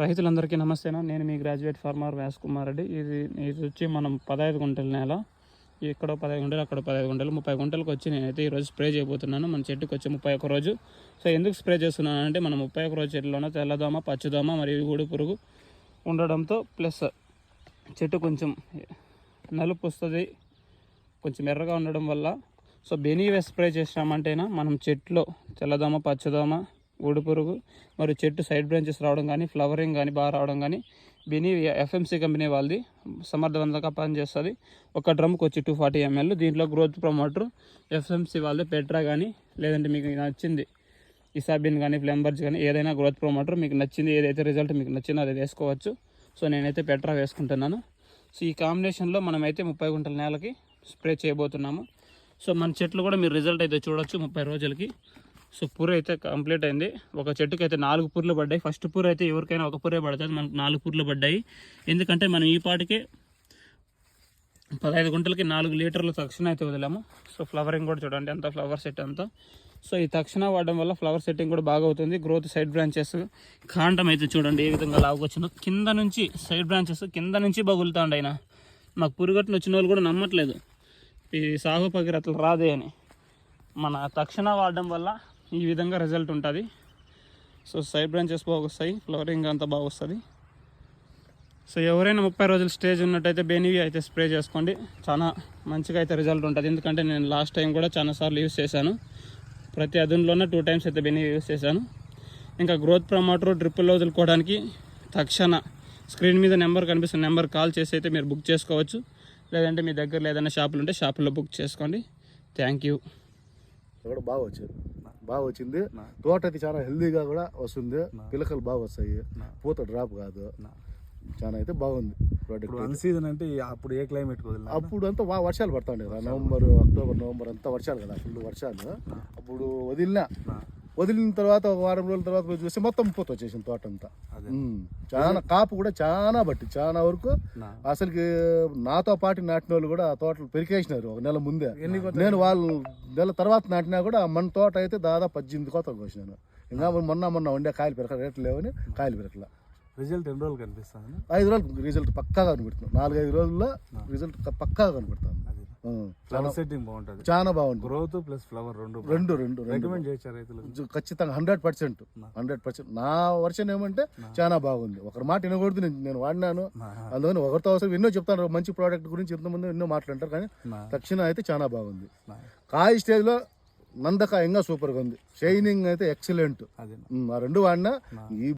రైతులందరికీ నమస్తేనా. నేను మీ గ్రాడ్యుయేట్ ఫార్మర్ వ్యాస్ కుమార్ రెడ్డి. ఇది ఇది వచ్చి మనం పదహైదు గుంటల నేల. ఇక్కడ పదహైదు గుంటలు అక్కడ పదహైదు గుంటలు. ముప్పై గుంటలకు వచ్చి నేనైతే ఈరోజు స్ప్రే చేయబోతున్నాను. మన చెట్టుకు వచ్చి ముప్పై ఒక్క రోజు. సో ఎందుకు స్ప్రే చేస్తున్నాను అంటే మనం ముప్పై ఒక్క రోజు చెట్టులోనే తెల్లదోమ పచ్చదోమ మరియు గూడు పురుగు ఉండడంతో ప్లస్ చెట్టు కొంచెం నలుపు వస్తుంది. కొంచెం ఎర్రగా ఉండడం వల్ల. సో బెనీవే స్ప్రే చేసామంటేనా మనం చెట్లో తెల్లదోమ పచ్చదోమ ఊడు పురుగు మరియు చెట్టు సైడ్ బ్రాంచెస్ రావడం కానీ ఫ్లవరింగ్ కానీ బాగా రావడం కానీ బెనీ ఎఫ్ఎంసీ కంపెనీ వాళ్ళది సమర్థవంతంగా పనిచేస్తుంది. ఒక డ్రమ్కి వచ్చి టూ ఫార్టీ ఎంఎల్ దీంట్లో గ్రోత్ ప్రమోటర్ ఎఫ్ఎంసీ వాళ్ళది పెట్రా కానీ లేదంటే మీకు నచ్చింది ఇసాబిన్ కానీ ఫ్లెంబర్స్ కానీ ఏదైనా గ్రోత్ ప్రమోటర్ మీకు నచ్చింది ఏదైతే రిజల్ట్ మీకు నచ్చిందో అది వేసుకోవచ్చు. సో నేనైతే పెట్రా వేసుకుంటున్నాను. సో ఈ కాంబినేషన్లో మనమైతే ముప్పై గుంటల నేలకి స్ప్రే చేయబోతున్నాము. సో మన చెట్లు కూడా మీరు రిజల్ట్ అయితే చూడొచ్చు ముప్పై రోజులకి. సో పూర అయితే కంప్లీట్ అయింది. ఒక చెట్టుకి అయితే నాలుగు పూర్లు పడ్డాయి. ఫస్ట్ పూర అయితే ఎవరికైనా ఒక పూరే పడుతుంది. మనకు నాలుగు పూర్లు పడ్డాయి. ఎందుకంటే మనం ఈ పాటికి పదహైదు గుంటలకి నాలుగు లీటర్లు తక్షణ అయితే వదిలాము. సో ఫ్లవరింగ్ కూడా చూడండి అంత ఫ్లవర్ సెట్ అంతా. సో ఈ తక్షణ వాడడం వల్ల ఫ్లవర్ సెట్టింగ్ కూడా బాగా అవుతుంది. గ్రోత్ సైడ్ బ్రాంచెస్ కాండం అయితే చూడండి ఏ విధంగా లావుకొచ్చిందో కింద నుంచి సైడ్ బ్రాంచెస్ కింద నుంచి బగులుతాండి ఆయన మాకు పురుగట్టును వచ్చిన వాళ్ళు కూడా నమ్మట్లేదు. ఈ సాగు పగిరతలు రాదే అని. మన తక్షణ వాడడం వల్ల ఈ విధంగా రిజల్ట్ ఉంటుంది. సో సైడ్ బ్రాంచెస్ బాగా వస్తాయి. ఫ్లవరింగ్ అంతా బాగా వస్తుంది. సో ఎవరైనా ముప్పై రోజుల స్టేజ్ ఉన్నట్టయితే బెనివి అయితే స్ప్రే చేసుకోండి. చాలా మంచిగా అయితే రిజల్ట్ ఉంటుంది. ఎందుకంటే నేను లాస్ట్ టైం కూడా చాలా సార్లు యూస్ చేశాను. ప్రతి అదునులోనే టూ టైమ్స్ అయితే బెనివి యూస్ చేశాను. ఇంకా గ్రోత్ ప్రమోటర్ డ్రిప్పుల్లో వదులుకోవడానికి తక్షణ స్క్రీన్ మీద నెంబర్ కనిపిస్తున్న నెంబర్ కాల్ చేసి అయితే మీరు బుక్ చేసుకోవచ్చు. లేదంటే మీ దగ్గర ఏదైనా షాపులు ఉంటే షాపుల్లో బుక్ చేసుకోండి. థ్యాంక్ యూ బాగా వచ్చారు బాగా వచ్చింది. తోట అయితే చాలా హెల్దీగా కూడా వస్తుంది. పిలకలు బాగా వస్తాయి. పూత డ్రాప్ కాదు. చాలా అయితే బాగుంది. ప్రోడక్ట్ అన్ సీజన్ అంటే అప్పుడు ఏ క్లైమేట్ అప్పుడు అంతా వర్షాలు పడతాండే కదా నవంబర్ అక్టోబర్ నవంబర్ అంతా వర్షాలు కదా ఫుల్ వర్షాలు. అప్పుడు వదిలినా. వదిలిన తర్వాత ఒక వారం రోజుల తర్వాత పోయి చూస్తే మొత్తం పూత వచ్చేసింది తోట అంతా. చాలా కాపు కూడా చాలా బట్టి చాలా వరకు. అసలుకి నాతో పాటు నాటిన వాళ్ళు కూడా ఆ తోటలు పెరికేసినారు ఒక నెల ముందే. నేను వాళ్ళు నెల తర్వాత నాటినా కూడా మన తోట అయితే దాదాపు పద్దెనిమిది కోతలు కోసినాను. ఇంకా మొన్న మొన్న వండే కాయలు పెరక రేట్లు లేవని కాయలు పెరకల రిజల్ట్ ఎన్ని రోజులు కనిపిస్తుంది? ఐదు రోజులు రిజల్ట్ పక్కాగా కనబడుతుంది నాలుగైదు రోజుల్లో రిజల్ట్ పక్కాగా కనబడుతుంది. ఫ్లవర్ సెట్టింగ్ బాగుంటుంది. చాలా బాగుంటుంది గ్రోత్ ప్లస్ ఫ్లవర్ రెండు రెండు రెండు రికమెండ్ రైతులకు? జు- ఖచ్చితంగా హండ్రెడ్ పర్సెంట్ హండ్రెడ్ పర్సెంట్ నా వర్షన్ ఏమంటే చాలా బాగుంది. ఒకరి మాట వినకూడదు నేను నేను వాడినాను. అందుకని ఒకరితో అవసరం ఎన్నో చెప్తాను మంచి ప్రోడక్ట్ గురించి ఇంతకుముందు ఎన్నో మాట్లాడతారు కానీ. తక్షణ అయితే చాలా బాగుంది. కాయ స్టేజ్లో నందకాయ ఇంకా సూపర్గా ఉంది. షైనింగ్ అయితే ఎక్సలెంట్ ఆ రెండు వాడినా ఈ